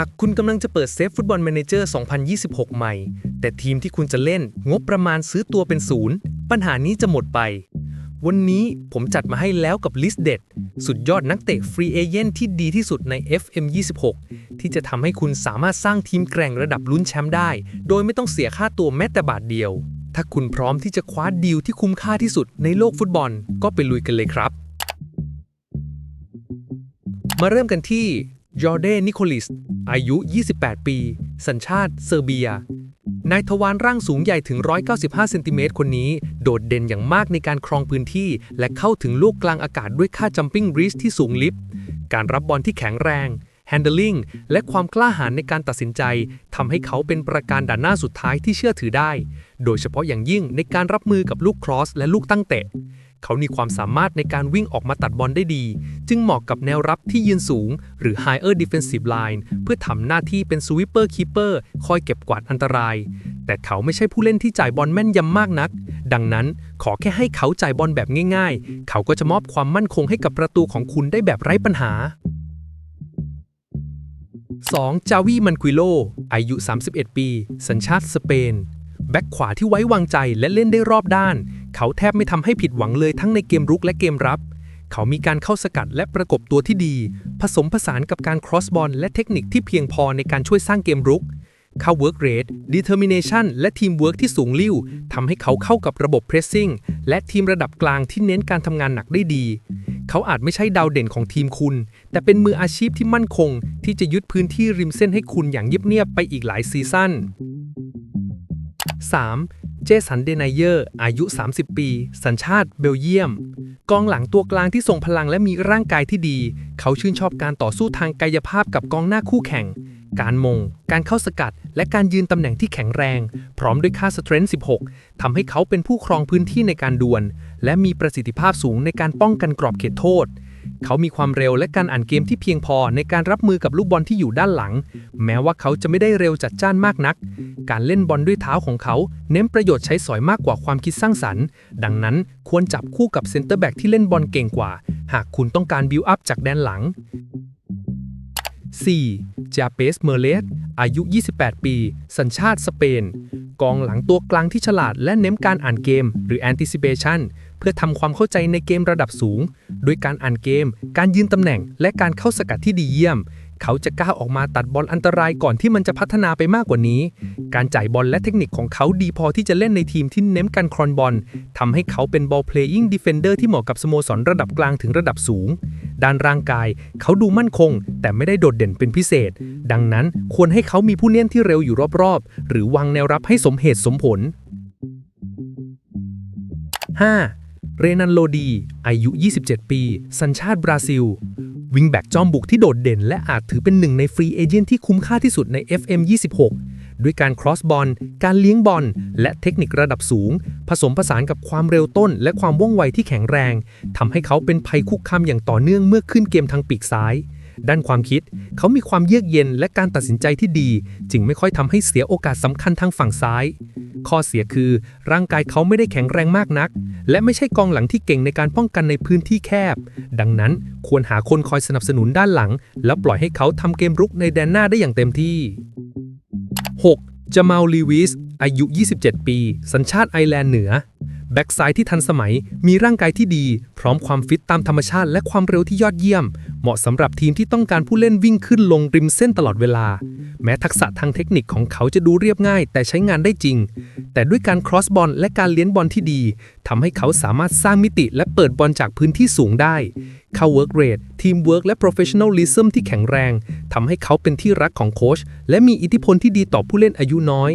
ากคุณกำลังจะเปิดเซฟฟุตบอล a ม a เจอร์ 2026 ใหม่ แต่ทีมที่คุณจะเล่นงบประมาณซื้อตัวเป็นศูนย์ ปัญหานี้จะหมดไป วันนี้ผมจัดมาให้แล้วกับลิสต์เด็ด สุดยอดนักเตะฟรีเอเจนที่ดีที่สุดใน FM26 ที่จะทำให้คุณสามารถสร้างทีมแกร่งระดับลุ้นแชมป์ได้ โดยไม่ต้องเสียค่าตัวแม้แต่บาทเดียว ถ้าคุณพร้อมที่จะคว้าดีลที่คุ้มค่าที่สุดในโลกฟุตบอล ก็ไปลุยกันเลยครับมาเริ่มกันที่ จอร์เดนนิโคลิส อายุ 28 ปี สัญชาติเซอร์เบีย นายทวารร่างสูงใหญ่ถึง 195 เซนติเมตรคนนี้ โดดเด่นอย่างมากในการครองพื้นที่ และเข้าถึงลูกกลางอากาศด้วยค่าจัมปิ้งรีสที่สูงลิฟต์การรับบอลที่แข็งแรง handling และความกล้าหาญในการตัดสินใจทำให้เขาเป็นประการด่านหน้าสุดท้ายที่เชื่อถือได้ โดยเฉพาะอย่างยิ่งในการรับมือกับลูกครอสและลูกตั้งเตะ เขามีความสามารถในการวิ่งออกมาตัดบอลได้ดี จึงเหมาะกับแนวรับที่ยืนสูง หรือ higher defensive line เพื่อทำหน้าที่เป็น sweeper keeper คอยเก็บกวาดอันตราย แต่เขาไม่ใช่ผู้เล่นที่จ่ายบอลแม่นยำมากนัก ดังนั้นขอแค่ให้เขาจ่ายบอลแบบง่าย ๆ เขาก็จะมอบความมั่นคงให้กับประตูของคุณได้แบบไร้ปัญหา 2. จาวีมันควิโล อายุ 31 ปี สัญชาติสเปน แบ็คขวาที่ไว้วางใจและเล่นได้รอบด้าน เขาแทบไม่ทำให้ผิดหวังเลยทั้งในเกมรุกและเกมรับ เขามีการเข้าสกัดและประกบตัวที่ดี ผสมผสานกับการครอสบอลและเทคนิคที่เพียงพอในการช่วยสร้างเกมรุกเข้า work rate determination และทีมเวิร์กที่สูงลิ่วทำให้เขาเข้ากับระบบ pressing และทีมระดับกลางที่เน้นการทำงานหนักได้ดี เขาอาจไม่ใช่ดาวเด่นของทีมคุณ แต่เป็นมืออาชีพที่มั่นคง ที่จะยึดพื้นที่ริมเส้นให้คุณอย่างเงียบๆไปอีกหลายซีซั่น 3. เจสันเดนายเยอร์ อายุ 30 ปี สัญชาติเบลเยียม กองหลังตัวกลางที่ทรงพลังและมีร่างกายที่ดี เขาชื่นชอบการต่อสู้ทางกายภาพกับกองหน้าคู่แข่ง การมง การเข้าสกัด และการยืนตำแหน่งที่แข็งแรง พร้อมด้วยค่าสเตรนท์16 ทำให้เขาเป็นผู้ครองพื้นที่ในการดวล และมีประสิทธิภาพสูงในการป้องกันกรอบเขตโทษ เขามีความเร็วและการอ่านเกมที่เพียงพอในการรับมือกับลูกบอลที่อยู่ด้านหลัง แม้ว่าเขาจะไม่ได้เร็วจัดจ้านมากนัก การเล่นบอลด้วยเท้าของเขา เน้นประโยชน์ใช้สอยมากกว่าความคิดสร้างสรรค์ ดังนั้นควรจับคู่กับเซนเตอร์แบ็กที่เล่นบอลเก่งกว่า หากคุณต้องการบิวอัพจากแดนหลัง 4. จาเปสเมเลสอายุ 28 ปี สัญชาติสเปน กองหลังตัวกลางที่ฉลาดและเน้นการอ่านเกม หรือ anticipation เพื่อทำความเข้าใจในเกมระดับสูง โดยการอ่านเกม การยืนตำแหน่ง และการเข้าสกัดที่ดีเยี่ยม เขาจะกล้าออกมาตัดบอลอันตรายก่อนที่มันจะพัฒนาไปมากกว่านี้ การจ่ายบอลและเทคนิคของเขาดีพอที่จะเล่นในทีมที่เน้นการครอนบอลทำให้เขาเป็น ball playing defender ที่เหมาะกับสโมสรระดับกลางถึงระดับสูง ด้านร่างกาย เขาดูมั่นคง แต่ไม่ได้โดดเด่นเป็นพิเศษ ดังนั้นควรให้เขามีผู้เล่นที่เร็วอยู่รอบๆ หรือวางแนวรับให้สมเหตุสมผล 5. เรนันโลดี อายุ 27 ปี สัญชาติบราซิล วิงแบ็กจอมบุกที่โดดเด่น และอาจถือเป็นหนึ่งในฟรีเอเจนที่คุ้มค่าที่สุดใน FM 26 ด้วยการครอสบอล การเลี้ยงบอล และเทคนิคระดับสูง ผสมผสานกับความเร็วต้น และความว่องไวที่แข็งแรง ทำให้เขาเป็นภัยคุกคามอย่างต่อเนื่องเมื่อขึ้นเกมทางปีกซ้าย ด้านความคิด เขามีความเยือกเย็นและการตัดสินใจที่ดี จึงไม่ค่อยทำให้เสียโอกาสสำคัญทางฝั่งซ้าย ข้อเสียคือ ร่างกายเขาไม่ได้แข็งแรงมากนัก และไม่ใช่กองหลังที่เก่งในการป้องกันในพื้นที่แคบ ดังนั้นควรหาคนคอยสนับสนุนด้านหลัง แล้วปล่อยให้เขาทำเกมรุกในแดนหน้าได้อย่างเต็มที่ 6. จามาลลีวิสอายุ 27 ปี สัญชาติไอร์แลนด์เหนือ แบ็กซ้ายที่ทันสมัย มีร่างกายที่ดี พร้อมความฟิตตามธรรมชาติและความเร็วที่ยอดเยี่ยม เหมาะสำหรับทีมที่ต้องการผู้เล่นวิ่งขึ้นลงริมเส้นตลอดเวลา แม้ทักษะทางเทคนิคของเขาจะดูเรียบง่าย แต่ใช้งานได้จริง แต่ด้วยการครอสบอลและการเลี้ยงบอลที่ดีทำให้เขาสามารถสร้างมิติและเปิดบอลจากพื้นที่สูงได้ เข้า work rate ทีม work และ professionalism ที่แข็งแรงทำให้เขาเป็นที่รักของโค้ชและมีอิทธิพลที่ดีต่อผู้เล่นอายุน้อย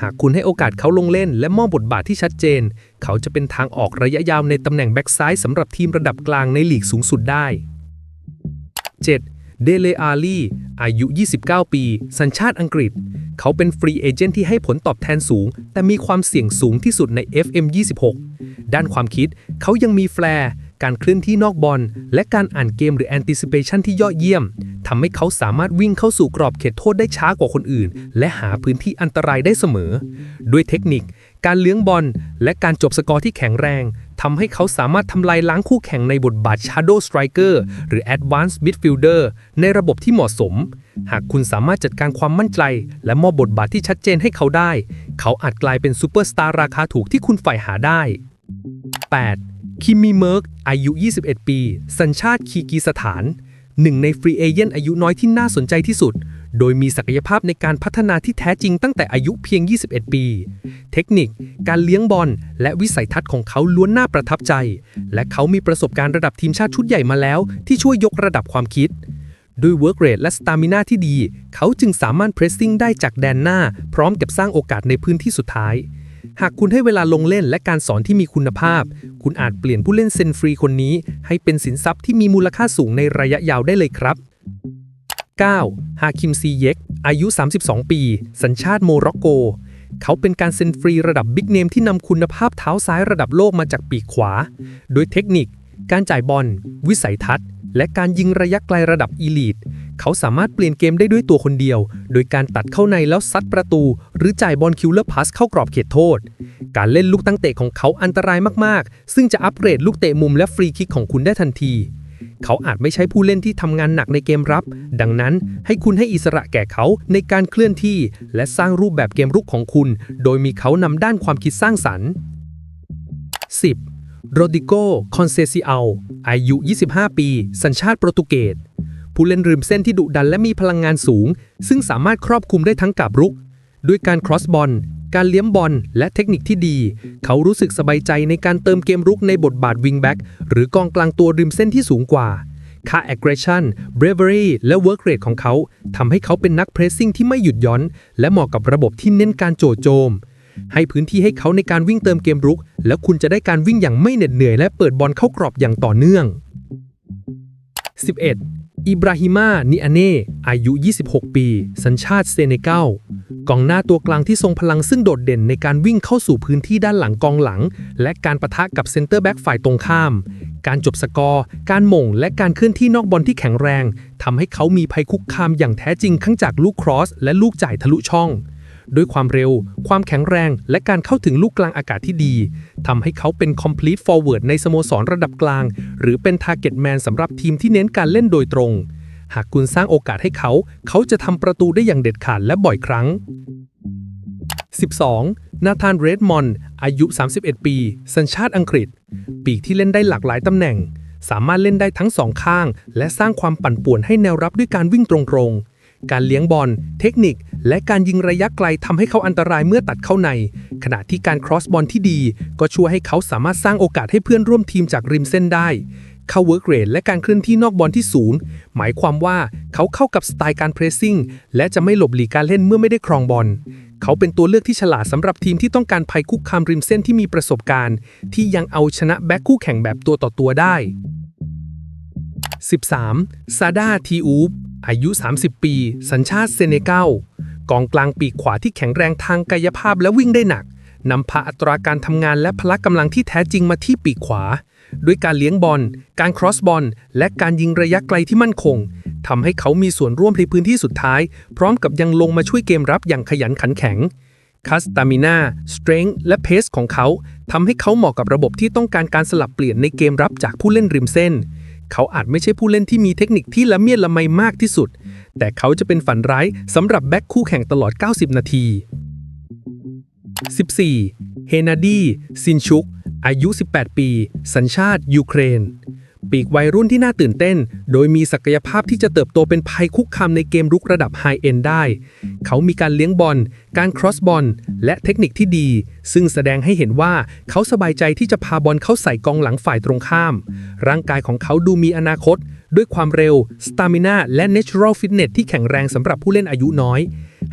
หากคุณให้โอกาสเขาลงเล่น และมอบบทบาทที่ชัดเจน เขาจะเป็นทางออกระยะยาวในตำแหน่งแบ็กซ้ายสำหรับทีมระดับกลางในลีกสูงสุดได้ 7. เดเลอาลีอายุ 29 ปี สัญชาติอังกฤษ เขาเป็นฟรีเอเจนต์ที่ให้ผลตอบแทนสูง แต่มีความเสี่ยงสูงที่สุดใน FM 26 ด้านความคิด เขายังมีแฟร์การเคลื่อนที่นอกบอล และการอ่านเกมหรือ anticipation ที่ยอดเยี่ยม ทำให้เขาสามารถวิ่งเข้าสู่กรอบเขตโทษได้ช้ากว่าคนอื่น และหาพื้นที่อันตรายได้เสมอ ด้วยเทคนิค การเลี้ยงบอล และการจบสกอร์ที่แข็งแรง ทำให้เขาสามารถทำลายล้างคู่แข่งในบทบาท Shadow Striker หรือ Advanced Midfielder ในระบบที่เหมาะสม หากคุณสามารถจัดการความมั่นใจ และมอบบทบาทที่ชัดเจนให้เขาได้ เขาอาจกลายเป็นซูเปอร์สตาร์ราคาถูกที่คุณใฝ่หาได้ 8. คิมมีเมิร์กอายุ 21 ปี สัญชาติคีกีสถานหนึ่งในฟรีเอเจนต์อายุน้อยที่น่าสนใจที่สุด โดยมีศักยภาพในการพัฒนาที่แท้จริงตั้งแต่อายุเพียง 21 ปี เทคนิค การเลี้ยงบอล และวิสัยทัศน์ของเขาล้วนน่าประทับใจ และเขามีประสบการณ์ระดับทีมชาติชุดใหญ่มาแล้ว ที่ช่วยยกระดับความคิด ด้วยเวิร์กเรทและสตามินาที่ดี เขาจึงสามารถเพรสซิ่งได้จากแดนหน้า พร้อมกับสร้างโอกาสในพื้นที่สุดท้ายหากคุณให้เวลาลงเล่นและการสอนที่มีคุณภาพ คุณอาจเปลี่ยนผู้เล่นเซนฟรีคนนี้ ให้เป็นสินทรัพย์ที่มีมูลค่าสูงในระยะยาวได้เลยครับ 9. ฮาคิมซีเยกอายุ 32 ปี สัญชาติโมร็อกโก เขาเป็นการเซ็นฟรีระดับบิ๊กเนมที่นำคุณภาพเท้าซ้ายระดับโลกมาจากปีกขวา โดยเทคนิค การจ่ายบอล วิสัยทัศน์ และการยิงระยะไกลระดับอีลีท เขาสามารถเปลี่ยนเกมได้ด้วยตัวคนเดียว โดยการตัดเข้าในแล้วซัดประตู หรือจ่ายบอลคิวเลอร์พาสเข้ากรอบเขตโทษ การเล่นลูกตั้งเตะของเขาอันตรายมากๆ ซึ่งจะอัปเกรดลูกเตะมุมและฟรีคิกของคุณได้ทันที เขาอาจไม่ใช่ผู้เล่นที่ทำงานหนักในเกมรับ ดังนั้นให้คุณให้อิสระแก่เขาในการเคลื่อนที่ และสร้างรูปแบบเกมรุกของคุณ โดยมีเขานำด้านความคิดสร้างสรรค์ 10. โรดิโก คอนเซซิอัล อายุ 25 ปี สัญชาติโปรตุเกส ผู้เล่นริมเส้นที่ดุดันและมีพลังงานสูง ซึ่งสามารถครอบคลุมได้ทั้งกาบรุก ด้วยการครอสบอล การเลี้ยมบอลและเทคนิคที่ดี เขารู้สึกสบายใจในการเติมเกมรุกในบทบาทวิงแบ็กหรือกองกลางตัวริมเส้นที่สูงกว่า ค่า aggression bravery และ work rate ของเขาทำให้เขาเป็นนักเพรสซิ่งที่ไม่หยุดยั้น และเหมาะกับระบบที่เน้นการโจโจม ให้พื้นที่ให้เขาในการวิ่งเติมเกมรุก แล้วคุณจะได้การวิ่งอย่างไม่เหน็ดเหนื่อย และเปิดบอลเข้ากรอบอย่างต่อเนื่อง 11. อิบราฮิมานิอาเน่ อายุ 26 ปี สัญชาติเซเนกัลกองหน้าตัวกลางที่ทรงพลังซึ่งโดดเด่นในการวิ่งเข้าสู่พื้นที่ด้านหลังกองหลัง และการประทะกับเซนเตอร์แบ็กฝ่ายตรงข้าม การจบสกอร์ การหม่ง และการเคลื่อนที่นอกบอลที่แข็งแรง ทำให้เขามีภัยคุกคามอย่างแท้จริงทั้งจากลูกครอส และลูกจ่ายทะลุช่อง ด้วยความเร็ว ความแข็งแรง และการเข้าถึงลูกกลางอากาศที่ดีทำให้เขาเป็น complete forward ในสโมสรระดับกลาง หรือเป็น target man สำหรับทีมที่เน้นการเล่นโดยตรง หากคุณสร้างโอกาสให้เขา เขาจะทำประตูได้อย่างเด็ดขาดและบ่อยครั้ง 12. นาธาน เรดมอนด์อายุ 31 ปี สัญชาติอังกฤษ ปีกที่เล่นได้หลากหลายตำแหน่ง สามารถเล่นได้ทั้งสองข้าง และสร้างความปั่นป่วนให้แนวรับด้วยการวิ่งตรงๆ การเลี้ยงบอล เทคนิค และการยิงระยะไกลทำให้เขาอันตรายเมื่อตัดเข้าใน ขณะที่การครอสบอลที่ดี ก็ช่วยให้เขาสามารถสร้างโอกาสให้เพื่อนร่วมทีมจากริมเส้นได้เข้าเวิร์กเรทและการเคลื่อนที่นอกบอลที่สูง หมายความว่าเขาเข้ากับสไตล์การเพรสซิ่ง และจะไม่หลบหลีกการเล่นเมื่อไม่ได้ครองบอล เขาเป็นตัวเลือกที่ฉลาดสำหรับทีมที่ต้องการภัยคุกคามริมเส้นที่มีประสบการณ์ ที่ยังเอาชนะแบ็คคู่แข่งแบบตัวต่อตัวได้ 13. ซาดาทีอูป อายุ 30 ปี สัญชาติเซเนกัลกองกลางปีกขวาที่แข็งแรงทางกายภาพและวิ่งได้หนักนำพาอัตราการทำงานและพละกำลังที่แท้จริงมาที่ปีกขวา ด้วยการเลี้ยงบอล การครอสบอล และการยิงระยะไกลที่มั่นคงทำให้เขามีส่วนร่วมในพื้นที่สุดท้าย พร้อมกับยังลงมาช่วยเกมรับอย่างขยันขันแข็งคัสตามินาสเตร n งและเพสของเขาทำให้เขาเหมาะกับระบบที่ต้องการการสลับเปลี่ยนในเกมรับจากผู้เล่นริมเส้น เขาอาจไม่ใช่ผู้เล่นที่มีเทคนิคที่ละเมียดละไมมากที่สุด แต่เขาจะเป็นฝันร้ายสำหรับแบ็คคู่แข่งตลอด 90 นาที 14. เฮนาดี ซินชุก อายุ 18 ปี สัญชาติยูเครน ปีกวัยรุ่นที่น่าตื่นเต้น โดยมีศักยภาพที่จะเติบโตเป็นภัยคุกคามในเกมรุกระดับไฮเอนด์ได้ เขามีการเลี้ยงบอล การครอสบอล และเทคนิคที่ดี ซึ่งแสดงให้เห็นว่าเขาสบายใจที่จะพาบอลเข้าใส่กองหลังฝ่ายตรงข้าม ร่างกายของเขาดูมีอนาคต ด้วยความเร็ว สตามินาและ natural fitness ที่แข็งแรงสำหรับผู้เล่นอายุน้อย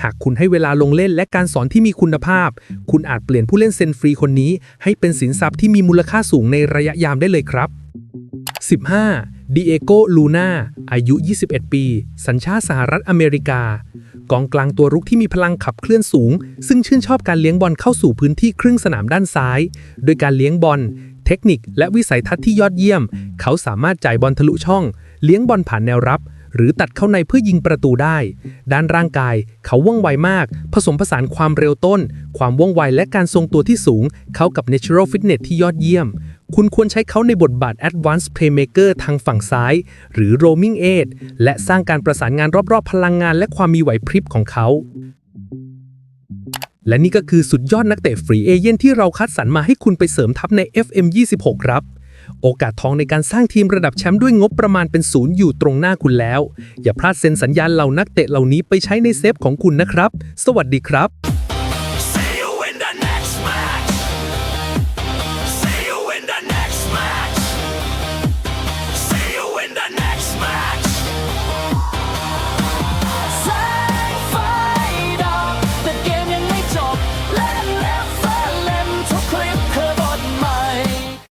หากคุณให้เวลาลงเล่นและการสอนที่มีคุณภาพ คุณอาจเปลี่ยนผู้เล่นเซนฟรีคนนี้ ให้เป็นสินทรัพย์ที่มีมูลค่าสูงในระยะยามได้เลยครับ 15. ดิเอโกลูนาอายุ 21 ปี สัญชาติสหรัฐอเมริกา กองกลางตัวรุกที่มีพลังขับเคลื่อนสูง ซึ่งชื่นชอบการเลี้ยงบอลเข้าสู่พื้นที่ครึ่งสนามด้านซ้าย โดยการเลี้ยงบอล เทคนิค และวิสัยทัศน์ที่ยอดเยี่ยม เขาสามารถจ่ายบอลทะลุช่อง เลี้ยงบอลผ่านแนวรับ หรือตัดเข้าในเพื่อยิงประตูได้ ด้านร่างกาย เขาว่องไวมาก ผสมผสานความเร็วต้น ความว่องไวและการทรงตัวที่สูง เข้ากับ natural fitness ที่ยอดเยี่ยม คุณควรใช้เขาในบทบาท Advanced Playmaker ทางฝั่งซ้าย หรือ Roaming Aid และสร้างการประสานงานรอบๆ พลังงานและความมีไหวพริบของเขา และนี่ก็คือสุดยอดนักเตะฟรีเอเย่นที่เราคัดสรรมาให้คุณไปเสริมทัพใน FM 26 ครับโอกาสทองในการสร้างทีมระดับแชมป์ด้วยงบประมาณเป็นศูนย์อยู่ตรงหน้าคุณแล้ว อย่าพลาดเซ็นสัญญาณเหล่านักเตะเหล่านี้ไปใช้ในเซฟของคุณนะครับ สวัสดีครับ